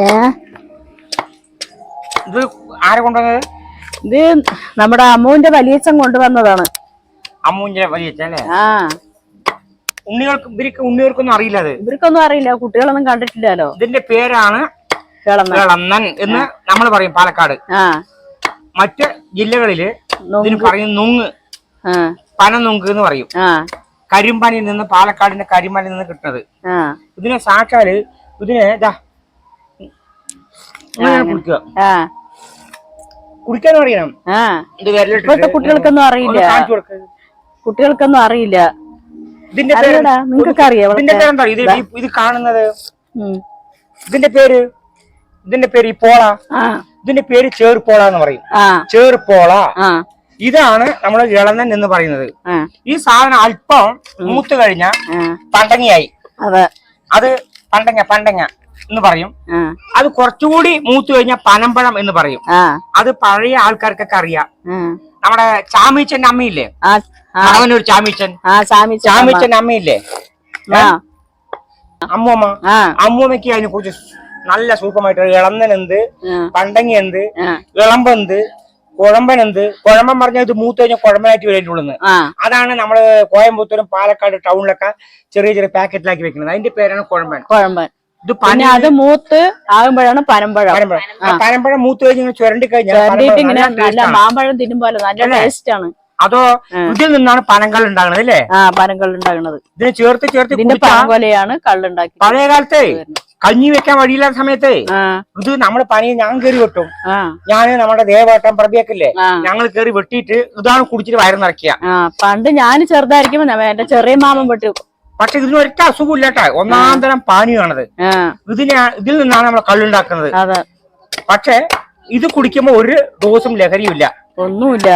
ഏ? ഇത് ആരെ കൊണ്ടുവന്നത്? ഇത് നമ്മുടെ അമ്മുവിന്റെ വലിയച്ഛൻ കൊണ്ടുവന്നതാണ്. അമ്മുവിന്റെ വലിയ അല്ലേ? ആ. ഉണ്ണികൾക്ക് ഇവർക്ക് ഉണ്ണികൾക്കൊന്നും അറിയില്ല അത്. ഇവർക്കൊന്നും അറിയില്ല. കുട്ടികളൊന്നും കണ്ടിട്ടില്ലല്ലോ. ഇതിന്റെ പേരാണ് കിളന്ന കിളന്നൻ എന്ന് നമ്മൾ പറയും പാലക്കാട്. മറ്റ് ജില്ലകളിൽ ഇതിന് പറയും നുങ്ങ് പനനുങ്ക് എന്ന് പറയും. കരിമ്പനിൽ നിന്ന് പാലക്കാടിന്റെ കരിമ്പനിൽ നിന്ന് കിട്ടുന്നത് ഇതിനെ സാക്ഷാൽ ഇതിനെ ഇതാ കുടിക്കാനും അറിയണം. ഇപ്പോഴത്തെ കുട്ടികൾക്കൊന്നും അറിയില്ല. കുട്ടികൾക്കൊന്നും അറിയില്ല. ഇതിന്റെ പേര് നിങ്ങൾക്ക് അറിയാം ഇത് കാണുന്നത്? ഇതിന്റെ പേര്? ഇതിന്റെ പേര് ഈ പോള. ഇതിന്റെ പേര് ചേർപ്പോള എന്ന് പറയും. ചേർപ്പോള ഇതാണ് നമ്മൾ ഇളനൻ എന്ന് പറയുന്നത്. ഈ സാധനം അല്പം മൂത്ത് കഴിഞ്ഞ പണ്ടങ്ങിയായി. അത് പണ്ടങ്ങ പണ്ടങ്ങ. എന്ന് പറയും. അത് കുറച്ചുകൂടി മൂത്തു കഴിഞ്ഞാൽ പനമ്പഴം എന്ന് പറയും. അത് പഴയ ആൾക്കാർക്കൊക്കെ അറിയാം. നമ്മുടെ ചാമീച്ചന്റെ അമ്മയില്ലേ? അവനൊരു ചാമീച്ചൻ. ചാമീച്ചന്റെ അമ്മയില്ലേ? അമ്മൂമ്മ. അമ്മൂമ്മയ്ക്ക് അതിനെ കുറിച്ച് നല്ല സൂപ്പമായിട്ട് ഇളന്നൻ എന്ത് പണ്ടങ്ങി എന്ത് ഇളമ്പെന്ത്? കുഴമ്പൻ എന്ത് കുഴമ്പൻ പറഞ്ഞാൽ ഇത് മൂത്ത് കഴിഞ്ഞാൽ കുഴമ്പനായിട്ട് വരേണ്ടുള്ളൂ അതാണ് നമ്മൾ കോയമ്പത്തൂരും പാലക്കാട് ടൗണിലൊക്കെ ചെറിയ ചെറിയ പാക്കറ്റിലാക്കി വെക്കുന്നത്. അതിന്റെ പേരാണ് കുഴമ്പൻ. കുഴമ്പൻ. ഇത് പിന്നെ അത് മൂത്ത് ആകുമ്പോഴാണ് പനമ്പഴം. പനമ്പഴം. ആ. പനമ്പഴം മൂത്ത് കഴിഞ്ഞ് ഇങ്ങനെ ചുരണ്ടി കഴിഞ്ഞാൽ ഇങ്ങനെ നല്ല. മാമ്പഴം തിന്നുമ്പോലെ നല്ല ടേസ്റ്റ് ആണ്. അതോ ഇതിൽ നിന്നാണ് പനങ്ങൾ ഉണ്ടാകുന്നത് അല്ലേ? ആ പനങ്ങൾ ഉണ്ടാകുന്നത്. ഇതിനെ ചേർത്ത് ചേർത്ത് ഇതിന്റെ പനകൊലയാണ് കള്ളുണ്ടാക്കി പഴയ കാലത്തെ കഞ്ഞി വെക്കാൻ വഴിയില്ലാത്ത സമയത്ത് ഇത് നമ്മൾ പനി ഞാൻ കയറി വെട്ടും. ഞാൻ നമ്മുടെ ദേവട്ടം പ്രഭയൊക്കെ ഞങ്ങൾ കയറി വെട്ടിയിട്ട് ഇതാണ് കുടിച്ചിട്ട് വയറ് നിറയ്ക്കുക. പണ്ട് ഞാൻ ചെറുതായിരിക്കുമ്പോ എന്റെ ചെറിയ മാമൻ പെട്ടു പക്ഷെ ഇതിന് ഒരിക്കൽ അസുഖം ഇല്ലട്ടാ ഒന്നാം തരം പാനീയമാണത് ഇതിനെ ഇതിൽ നിന്നാണ് നമ്മൾ കള്ളുണ്ടാക്കുന്നത്. പക്ഷെ ഇത് കുടിക്കുമ്പോ ഒരു ഡോസും ലഹരിയും ഇല്ല ഒന്നുമില്ല.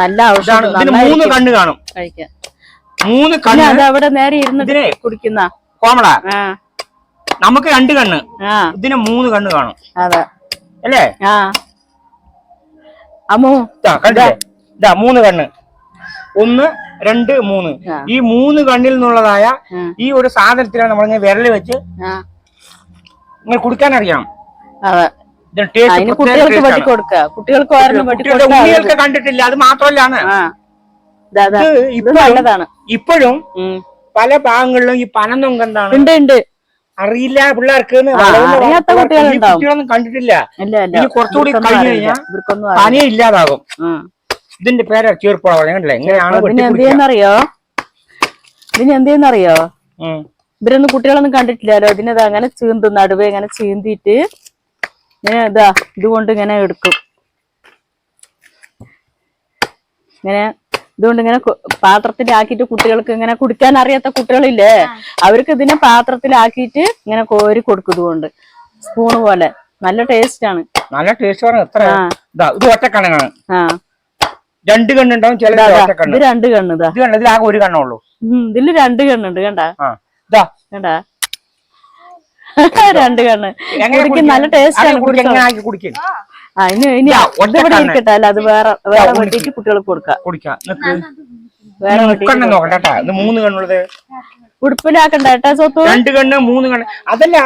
നല്ല ഔഷധം ഇതിന് മൂന്ന് കണ്ണ് കാണും. മൂന്ന് കണ്ണ് അവിടെ നേരെ ഇതിനെ കുടിക്കുന്ന. കോമള. നമുക്ക് രണ്ട് കണ്ണ്. ഇതിന് മൂന്ന് കണ്ണ് കാണും. അല്ലേ? അമ്മു കണ്ടില്ലേ? ഇതാ മൂന്ന് കണ്ണ്. ഒന്ന് രണ്ട് മൂന്ന്. ഈ മൂന്ന് കണ്ണിൽ നിന്നുള്ളതായ ഈ ഒരു സാധനത്തിലാണ് നമ്മളിങ്ങനെ വിരൽ വെച്ച് ഇങ്ങനെ കുടിക്കാൻ അറിയാം കുട്ടികൾക്ക് കണ്ടിട്ടില്ല. അത് മാത്രമല്ലാണ്. ഇപ്പോഴും പല ഭാഗങ്ങളിലും ഈ പനനൊങ്ക് എന്താണ് ഉണ്ട് ഉണ്ട്. അറിയില്ല പിള്ളേർക്ക്. കുട്ടികളൊന്നും കണ്ടിട്ടില്ല. ഇനി കുറച്ചുകൂടി കഴിഞ്ഞു കഴിഞ്ഞാൽ ഇവർക്കൊന്നും അറിയില്ല. പനി ഇല്ലാതാകും. ഇതിന്റെ പേര് ചീർപ്പുള കണ്ടില്ലേ ഇങ്ങനെയാണ് ഇതിന്. ഇവരൊന്നും കുട്ടികളൊന്നും കണ്ടിട്ടില്ലല്ലോ. ഇതിനത് അങ്ങനെ ചീന്തും നടുവേ ഇങ്ങനെ ചീന്തിയിട്ട് ഇങ്ങനെ ഇതാ ഇതുകൊണ്ട് ഇങ്ങനെ എടുക്കും. ഇങ്ങനെ ഇതുകൊണ്ട് ഇങ്ങനെ പാത്രത്തിലാക്കിയിട്ട് കുട്ടികൾക്ക് ഇങ്ങനെ കുടിക്കാൻ അറിയാത്ത കുട്ടികളില്ലേ? അവർക്ക് ഇതിനെ പാത്രത്തിലാക്കിയിട്ട് ഇങ്ങനെ കോരി കൊടുക്കും ഇതുകൊണ്ട്. സ്പൂണ് പോലെ. നല്ല ടേസ്റ്റ് ആണ്. നല്ല ടേസ്റ്റ് ആണ് എത്ര? ഇത് ഒറ്റക്കണ്ണനാണ് ആ. രണ്ട് കണ്ണുണ്ടാവും ചില ഇതാ, രണ്ട് കണ്ണ് ഇതാ. ഇത് കണ്ട ഇതിലാകെ ഒരു കണ്ണുള്ളൂ ഇതിൽ രണ്ട് കണ്ണുണ്ട് കണ്ട? കണ്ട? രണ്ട് കണ്ണ്. കുടിക്കും നല്ല ടേസ്റ്റ് ആണ് കുടിക്കും ആ. ഇനി ഇനി ഇതാ, ഇരിക്കട്ടെ അല്ല അത് വേറെ വേറെ കുട്ടികൾക്ക് കൊടുക്കാം. കുടിക്കാം വേറെ മുക്കണ്ണം നോക്കട്ടെ കേട്ടാ. ഇത് മൂന്ന് കണ്ണുള്ളത്. ഉടുപ്പിലാക്കണ്ട ഏട്ടാ സ്വത്തു. രണ്ട് കണ്ണ് മൂന്ന് കണ്ണ്. അതല്ല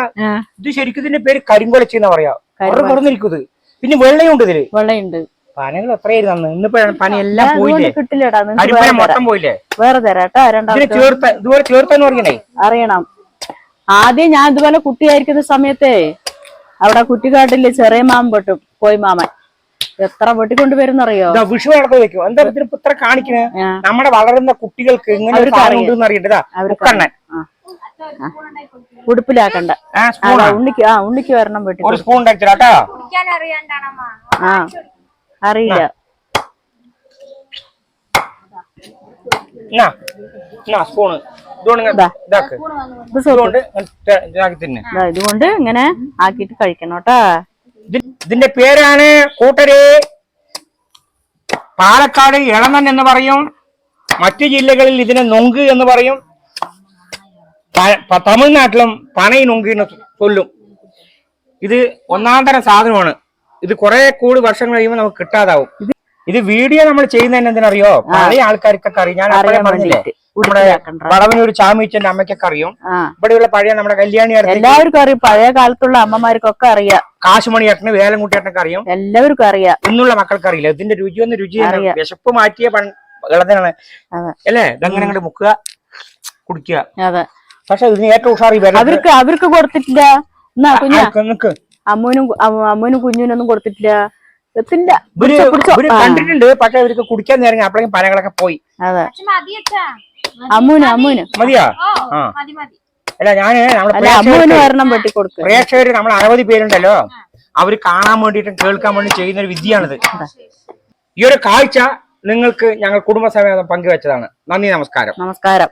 ഇത് ശരിക്കും ഇതിന്റെ പേര് കരിങ്കൊലച്ചി എന്നാ പറയാ. കുറഞ്ഞിരിക്കുന്നത് പിന്നെ വെള്ളയുണ്ട് ഇതിൽ. വെള്ളയുണ്ട്. പനകൾ എത്രയായിരുന്നു അന്ന്. ഇന്നിപ്പോ പനിയെല്ലാം പോയില്ലേ? കിട്ടില്ലടാ മൊത്തം പോയില്ലേ? വേറെ തരാം കേട്ടാ രണ്ടാമത്തെ ചേർത്ത ഇതുപോലെ ചേർത്തെന്ന് പറയണേ അറിയണം. ആദ്യം ഞാൻ ഇതുപോലെ കുട്ടിയായിരിക്കുന്ന സമയത്തേ അവിടെ കുട്ടിക്കാട്ടിൽ ചെറിയ മാമൻ പെട്ടു പോയി മാമൻ. എത്ര വെട്ടിക്കൊണ്ട് വരുന്നറിയോ വിഷു നടത്തി വെക്കും. എന്താ ഇതിന് ഇത്ര കാണിക്കണേ? നമ്മടെ വളരുന്ന കുട്ടികൾക്ക് ഇങ്ങനെ ഒരു കാര്യം അറിയണ്ടതാ. ആ. ഉടുപ്പിലാക്കണ്ട. ആ ആ സ്പൂൺ ഉണ്ണിക്ക് ആ ഉണ്ണിക്ക് വരണം വെട്ടി ഒരു സ്പൂൺ ആ. അറിയില്ല. ഇതുകൊണ്ട് ഇങ്ങനെ ആക്കിട്ട് കഴിക്കണം കേട്ടാ. ഇതിന്റെ പേരാണ് കൂട്ടര് പാലക്കാട് ഇളനൻ എന്ന് പറയും. മറ്റു ജില്ലകളിൽ ഇതിനെ നൊങ്ക് എന്ന് പറയും. തമിഴ്നാട്ടിലും പനൈ നൊങ്ക് എന്ന് ചൊല്ലും. ഇത് ഒന്നാം തരം സാധനമാണ്. ഇത് കുറെ കൂടി വർഷങ്ങൾ കഴിയുമ്പോൾ നമുക്ക് കിട്ടാതാവും. ഇത് വീഡിയോ നമ്മൾ ചെയ്യുന്നതിന് എന്തിനറിയോ? പഴയ ആൾക്കാർക്കൊക്കെ അറിയാം. ഞാൻ അപ്പോഴേ പറഞ്ഞില്ലേ. നമ്മുടെ ചാമീച്ചന്റെ അമ്മയ്ക്കൊക്കെ അറിയും. ഇവിടെയുള്ള പഴയ നമ്മുടെ കല്യാണി എല്ലാവർക്കും അറിയും. പഴയ കാലത്തുള്ള അമ്മമാർക്കൊക്കെ അറിയാം. കാശുമണി ഏട്ടന് വേലൻകുട്ടി ഏട്ടനൊക്കെ അറിയും. എല്ലാവർക്കും അറിയാം. ഇന്നുള്ള മക്കൾക്ക് അറിയില്ല. ഇതിന്റെ രുചി ഒന്ന് രുചി വിശപ്പ് മാറ്റിയ ഇളതിനാണ് അല്ലേ? ഇതങ്ങനെ അങ്ങോട്ട് മുക്കുക കുടിക്കുക. പക്ഷെ ഇതിന് ഏറ്റവും ഉഷാറി അവർക്ക് അവർക്ക് കൊടുത്തിട്ടില്ല. അമ്മൂനും അമ്മനും അമ്മ- അമ്മൂനും കുഞ്ഞിനൊന്നും കൊടുത്തിട്ടില്ല. കണ്ടിട്ടുണ്ട്. പക്ഷെ ഇവർക്ക് കുടിക്കാൻ നേരം അപ്പോഴേക്കും പനകളൊക്കെ പോയി. അതെ. അമ്മൂന് അമ്മൂന്. മതിയാ? അല്ല ഞാൻ അമ്മൂന് ഒരെണ്ണം വെട്ടി കൊടുക്കുക പ്രേക്ഷകര് നമ്മൾ അറുപത് പേരുണ്ടല്ലോ. അവർ കാണാൻ വേണ്ടിയിട്ടും കേൾക്കാൻ വേണ്ടി ചെയ്യുന്ന ഒരു വിദ്യയാണിത് ഈ ഒരു കാഴ്ച നിങ്ങൾക്ക് ഞങ്ങൾ കുടുംബസമേതം പങ്കുവെച്ചതാണ്. നന്ദി നമസ്കാരം. നമസ്കാരം.